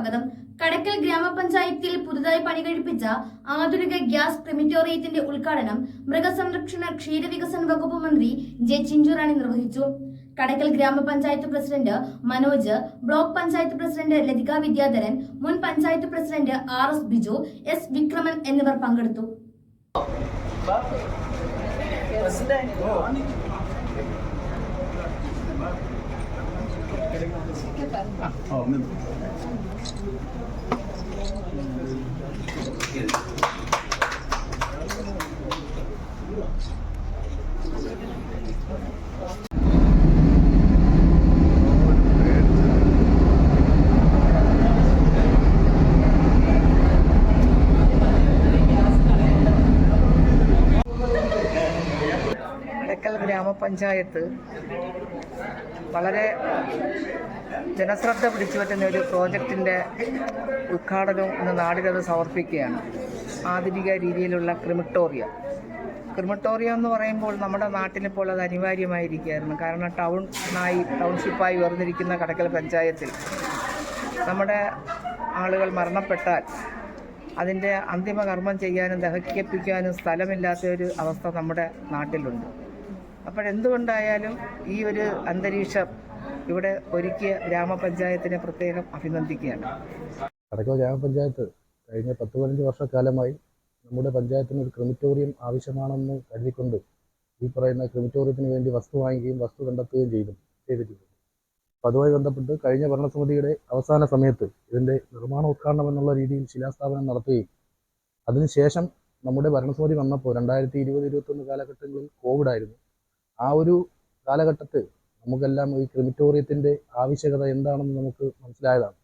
സ്വാഗതം. കടക്കൽ ഗ്രാമപഞ്ചായത്തിൽ പുതുതായി പണി പണികഴിപ്പിച്ച ആധുനിക ഗ്യാസ് ക്രിമിറ്റോറിയത്തിന്റെ ഉദ്ഘാടനം മൃഗസംരക്ഷണ ക്ഷീരവികസന വകുപ്പ് മന്ത്രി ജെ ചിഞ്ചുറാണി നിർവഹിച്ചു. Kadakkal grama panchayat president Manoj block panchayat president Latika Vidyadharan മുൻ panchayat president R S Biju S Vikraman എന്നിവർ പങ്കെടുത്തു. 哦，没有。ഗ്രാമപഞ്ചായത്ത് വളരെ ജനശ്രദ്ധ പിടിച്ചു പറ്റുന്ന ഒരു പ്രോജക്റ്റിന്റെ ഉദ്ഘാടനവും ഇന്ന് നാടിനത് സമർപ്പിക്കുകയാണ്. ആധുനിക രീതിയിലുള്ള ക്രിമിട്ടോറിയ ക്രിമിറ്റോറിയം എന്ന് പറയുമ്പോൾ നമ്മുടെ നാട്ടിലിപ്പോൾ അത് അനിവാര്യമായിരിക്കുകയായിരുന്നു. കാരണം ടൗണായി ടൗൺഷിപ്പായി ഉയർന്നിരിക്കുന്ന കടക്കൽ പഞ്ചായത്തിൽ നമ്മുടെ ആളുകൾ മരണപ്പെട്ടാൽ അതിന്റെ അന്തിമ കർമ്മം ചെയ്യാനും ദഹിക്കപ്പിക്കാനും സ്ഥലമില്ലാത്ത ഒരു അവസ്ഥ നമ്മുടെ നാട്ടിലുണ്ട്. അപ്പോഴെന്തുകൊണ്ടായാലും ഈ ഒരു അന്തരീക്ഷം ഇവിടെ ഒരുക്കിയ ഗ്രാമപഞ്ചായത്തിനെ പ്രത്യേകം അഭിനന്ദിക്കുകയാണ്. കടക്കൽ ഗ്രാമപഞ്ചായത്ത് കഴിഞ്ഞ പത്ത് പതിനഞ്ച് വർഷക്കാലമായി നമ്മുടെ പഞ്ചായത്തിന് ഒരു ക്രിമിറ്റോറിയം ആവശ്യമാണെന്ന് കരുതിക്കൊണ്ട് ഈ പറയുന്ന ക്രിമിറ്റോറിയത്തിന് വേണ്ടി വസ്തു വാങ്ങുകയും വസ്തു കണ്ടെത്തുകയും ചെയ്തു ചെയ്തിട്ടുണ്ട്. അപ്പോൾ അതുമായി ബന്ധപ്പെട്ട് കഴിഞ്ഞ ഭരണസമിതിയുടെ അവസാന സമയത്ത് ഇതിന്റെ നിർമ്മാണ ഉദ്ഘാടനം എന്നുള്ള രീതിയിൽ ശിലാസ്ഥാപനം നടത്തുകയും അതിനുശേഷം നമ്മുടെ ഭരണസമിതി വന്നപ്പോൾ രണ്ടായിരത്തി ഇരുപത് ഇരുപത്തൊന്ന് കാലഘട്ടങ്ങളിൽ കോവിഡായിരുന്നു ആ ഒരു കാലഘട്ടത്തിൽ നമുക്കെല്ലാം ഈ ക്രിമിറ്റോറിയത്തിന്റെ ആവശ്യകത എന്താണെന്ന് നമുക്ക് മനസ്സിലായതാണ്.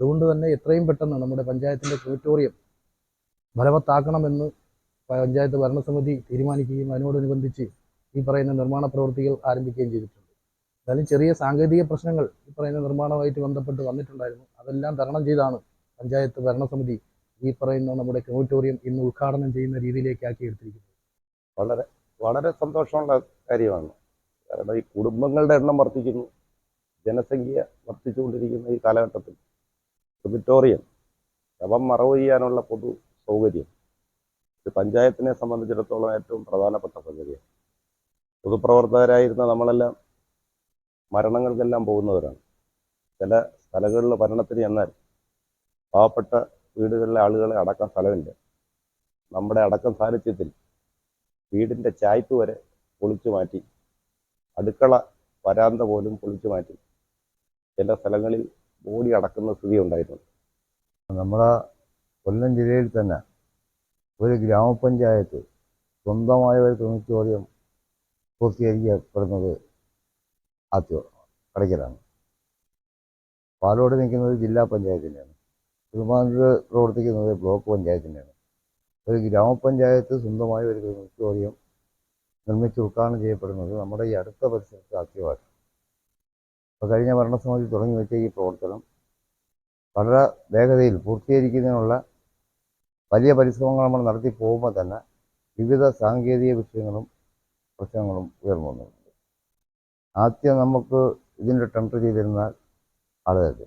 അതുകൊണ്ട് തന്നെ എത്രയും പെട്ടെന്ന് നമ്മുടെ പഞ്ചായത്തിന്റെ ക്രിമിറ്റോറിയം ഫലവത്താക്കണമെന്ന് പഞ്ചായത്ത് ഭരണസമിതി തീരുമാനിക്കുകയും അതിനോടനുബന്ധിച്ച് ഈ പറയുന്ന നിർമ്മാണ പ്രവൃത്തികൾ ആരംഭിക്കുകയും ചെയ്തിട്ടുണ്ട്. എന്നാലും ചെറിയ സാങ്കേതിക പ്രശ്നങ്ങൾ ഈ പറയുന്ന നിർമ്മാണവുമായിട്ട് ബന്ധപ്പെട്ട് വന്നിട്ടുണ്ടായിരുന്നു. അതെല്ലാം തരണം ചെയ്താണ് പഞ്ചായത്ത് ഭരണസമിതി ഈ പറയുന്ന നമ്മുടെ ക്രിമിറ്റോറിയം ഇന്ന് ഉദ്ഘാടനം ചെയ്യുന്ന രീതിയിലേക്ക് ആക്കി എടുത്തിരിക്കുന്നത്. വളരെ വളരെ സന്തോഷമുള്ള കാര്യമാണ്. കാരണം ഈ കുടുംബങ്ങളുടെ എണ്ണം വർദ്ധിക്കുന്നു. ജനസംഖ്യ വർദ്ധിച്ചുകൊണ്ടിരിക്കുന്ന ഈ കാലഘട്ടത്തിൽ ക്രിമിറ്റോറിയം ശവം മറവ് ചെയ്യാനുള്ള പൊതു സൗകര്യം ഒരു പഞ്ചായത്തിനെ സംബന്ധിച്ചിടത്തോളം ഏറ്റവും പ്രധാനപ്പെട്ട സംഗതിയാണ് പൊതുപ്രവർത്തകരായിരുന്ന നമ്മളെല്ലാം മരണങ്ങൾക്കെല്ലാം പോകുന്നവരാണ്. ചില സ്ഥലങ്ങളിൽ മരണത്തിന് ചെന്നാൽ പാവപ്പെട്ട വീടുകളിലെ ആളുകളെ അടക്കാൻ സ്ഥലമില്ല. നമ്മുടെ അടക്കം സാന്നിധ്യത്തിൽ വീടിന്റെ ചായ്പ് വരെ പൊളിച്ചു മാറ്റി. അടുക്കള വരാന്ത പോലും പൊളിച്ചു മാറ്റി. ചില സ്ഥലങ്ങളിൽ ബോഡി അടക്കുന്ന സ്ഥിതി ഉണ്ടായിട്ടുണ്ട്. നമ്മുടെ കൊല്ലം ജില്ലയിൽ തന്നെ ഒരു ഗ്രാമപഞ്ചായത്ത് സ്വന്തമായ ഒരു ക്രിമിറ്റോറിയം പൂർത്തീകരിക്കപ്പെടുന്നത് ആദ്യം കടയ്ക്കലാണ്. പാലോട് നിൽക്കുന്നത് ജില്ലാ പഞ്ചായത്തിന്റെയാണ്. തിരുമാനൂർ പ്രവർത്തിക്കുന്നത് ബ്ലോക്ക് പഞ്ചായത്തിന്റെയാണ്. ഒരു ഗ്രാമപഞ്ചായത്ത് സ്വന്തമായ ഒരു ക്രിമിറ്റോറിയം നിർമ്മിച്ച് ഉദ്ഘാടനം ചെയ്യപ്പെടുന്നത് നമ്മുടെ ഈ അടുത്ത പരിസരത്ത് ആദ്യമാണ് അപ്പോൾ കഴിഞ്ഞ ഭരണസമിതി തുടങ്ങി വെച്ച ഈ പ്രവർത്തനം വളരെ വേഗതയിൽ പൂർത്തീകരിക്കുന്നതിനുള്ള വലിയ പരിശ്രമങ്ങൾ നമ്മൾ നടത്തി പോകുമ്പോൾ തന്നെ വിവിധ സാങ്കേതിക വിഷയങ്ങളും പ്രശ്നങ്ങളും ഉയർന്നു വന്നിട്ടുണ്ട് ആദ്യം നമുക്ക് ഇതിന്റെ ടെൻഡർ ചെയ്തിരുന്ന ആളുകൾക്ക്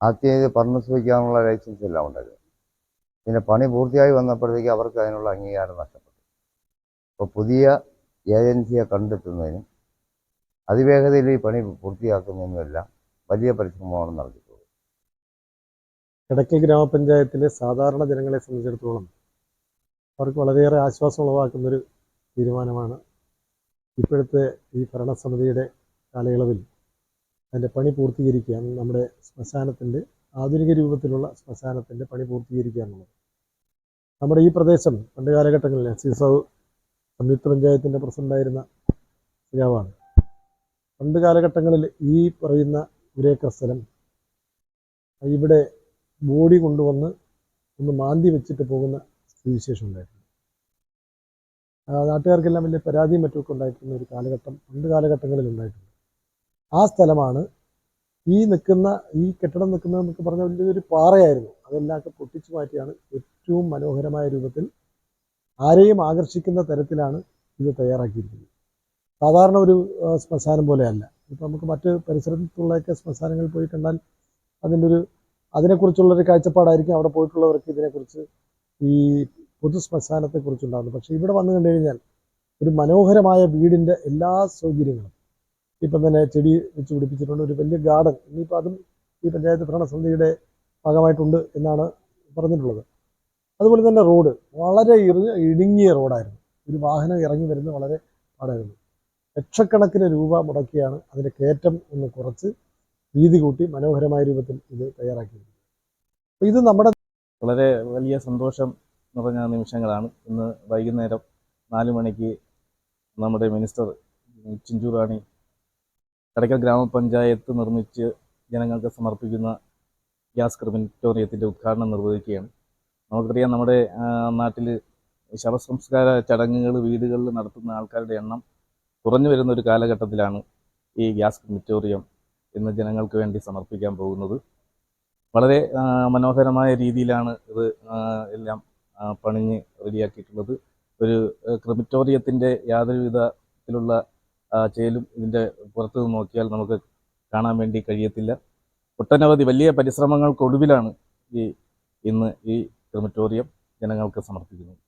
ആദ്യം ഇത് പറഞ്ഞു വയ്ക്കാനുള്ള ലൈസൻസ് എല്ലാം ഉണ്ടായിരുന്നു. പിന്നെ പണി പൂർത്തിയായി വന്നപ്പോഴത്തേക്ക് അവർക്ക് അതിനുള്ള അംഗീകാരം നഷ്ടപ്പെട്ടു. അപ്പോൾ പുതിയ ഏജൻസിയെ കണ്ടെത്തുന്നതിനും അതിവേഗതയിൽ ഈ പണി പൂർത്തിയാക്കുന്നതിനുമെല്ലാം വലിയ പരിശ്രമമാണ് നടത്തിയിട്ടുള്ളത്. ഇടയ്ക്കൽ ഗ്രാമപഞ്ചായത്തിലെ സാധാരണ ജനങ്ങളെ സംബന്ധിച്ചിടത്തോളം അവർക്ക് വളരെയേറെ ആശ്വാസം ഉളവാക്കുന്നൊരു തീരുമാനമാണ് ഇപ്പോഴത്തെ ഈ ഭരണസമിതിയുടെ കാലയളവിൽ അതിന്റെ പണി പൂർത്തീകരിക്കുക നമ്മുടെ ശ്മശാനത്തിന്റെ ആധുനിക രൂപത്തിലുള്ള ശ്മശാനത്തിന്റെ പണി പൂർത്തീകരിക്കുക എന്നുള്ളത്. നമ്മുടെ ഈ പ്രദേശം പണ്ട് കാലഘട്ടങ്ങളിൽ സീസവ് സംയുക്ത പഞ്ചായത്തിന്റെ പ്രസിഡന്റായിരുന്ന സഖാവാണ് പണ്ട് കാലഘട്ടങ്ങളിൽ ഈ പറയുന്ന ഒരേക്കർ സ്ഥലം ഇവിടെ ബോഡി കൊണ്ടുവന്ന് ഒന്ന് മാന്തി വെച്ചിട്ട് പോകുന്ന സ്ഥിതിവിശേഷം ആ, നാട്ടുകാർക്കെല്ലാം വലിയ പരാതിയും മറ്റുമൊക്കെ ഉണ്ടായിട്ടുള്ള ഒരു കാലഘട്ടം പണ്ട് കാലഘട്ടങ്ങളിൽ ഉണ്ടായിട്ടുണ്ട്. ആ സ്ഥലമാണ് ഈ നിൽക്കുന്ന ഈ കെട്ടിടം നിൽക്കുന്നത് എന്നൊക്കെ പറഞ്ഞ വലിയൊരു പാറയായിരുന്നു. അതെല്ലാം ഒക്കെ പൊട്ടിച്ചു മാറ്റിയാണ് ഏറ്റവും മനോഹരമായ രൂപത്തിൽ ആരെയും ആകർഷിക്കുന്ന തരത്തിലാണ് ഇത് തയ്യാറാക്കിയിരിക്കുന്നത്. സാധാരണ ഒരു ശ്മശാനം പോലെയല്ല. ഇപ്പം നമുക്ക് മറ്റ് പരിസരത്തുള്ളൊക്കെ ശ്മശാനങ്ങളിൽ പോയി കണ്ടാൽ അതിന്റെ ഒരു അതിനെക്കുറിച്ചുള്ളൊരു കാഴ്ചപ്പാടായിരിക്കും അവിടെ പോയിട്ടുള്ളവർക്ക് ഇതിനെക്കുറിച്ച് ഈ പൊതു ശ്മശാനത്തെക്കുറിച്ചുണ്ടാകുന്നത് പക്ഷേ ഇവിടെ വന്നു കണ്ടു കഴിഞ്ഞാൽ ഒരു മനോഹരമായ വീടിന്റെ എല്ലാ സൗകര്യങ്ങളും ഇപ്പം തന്നെ ചെടി വെച്ച് പിടിപ്പിച്ചിട്ടുണ്ട്. ഒരു വലിയ ഗാർഡൻ. ഇനിയിപ്പോൾ അതും ഈ പഞ്ചായത്ത് ഭരണസമിതിയുടെ ഭാഗമായിട്ടുണ്ട് എന്നാണ് പറഞ്ഞിട്ടുള്ളത്. അതുപോലെ തന്നെ റോഡ് വളരെ ഇടുങ്ങിയ റോഡായിരുന്നു. ഒരു വാഹനം ഇറങ്ങി വരുന്നത് വളരെ പാടായിരുന്നു. ലക്ഷക്കണക്കിന് രൂപ മുടക്കിയാണ് അതിന്റെ കയറ്റം ഒന്ന് കുറച്ച് വീതി കൂട്ടി മനോഹരമായ രൂപത്തിൽ ഇത് തയ്യാറാക്കിയിരിക്കുന്നത്. അപ്പോൾ ഇത് നമ്മുടെ വളരെ വലിയ സന്തോഷം നിറഞ്ഞ നിമിഷങ്ങളാണ്. ഇന്ന് വൈകുന്നേരം നാല് മണിക്ക് നമ്മുടെ മിനിസ്റ്റർ ചിഞ്ചു റാണി കടയ്ക്കൽ ഗ്രാമപഞ്ചായത്ത് നിർമ്മിച്ച് ജനങ്ങൾക്ക് സമർപ്പിക്കുന്ന ഗ്യാസ് ക്രിമിറ്റോറിയത്തിന്റെ ഉദ്ഘാടനം നിർവഹിക്കുകയാണ്. നമുക്കറിയാം നമ്മുടെ നാട്ടിൽ ശവസംസ്കാര ചടങ്ങുകൾ വീടുകളിൽ നടത്തുന്ന ആൾക്കാരുടെ എണ്ണം കുറഞ്ഞു വരുന്ന ഒരു കാലഘട്ടത്തിലാണ് ഈ ഗ്യാസ് ക്രിമിറ്റോറിയം ഇന്ന് ജനങ്ങൾക്ക് വേണ്ടി സമർപ്പിക്കാൻ പോകുന്നത്. വളരെ മനോഹരമായ രീതിയിലാണ് ഇത് എല്ലാം പണിഞ്ഞ് റെഡിയാക്കിയിട്ടുള്ളത്. ഒരു ക്രിമിറ്റോറിയത്തിന്റെ യാതൊരു വിധത്തിലുള്ള ചേലും ഇതിന്റെ പുറത്ത് നോക്കിയാൽ നമുക്ക് കാണാൻ വേണ്ടി കഴിയത്തില്ല. ഒട്ടനവധി വലിയ പരിശ്രമങ്ങൾക്കൊടുവിലാണ് ഈ ഇന്ന് ഈ ക്രിമറ്റോറിയം ജനങ്ങൾക്ക് സമർപ്പിക്കുന്നത്.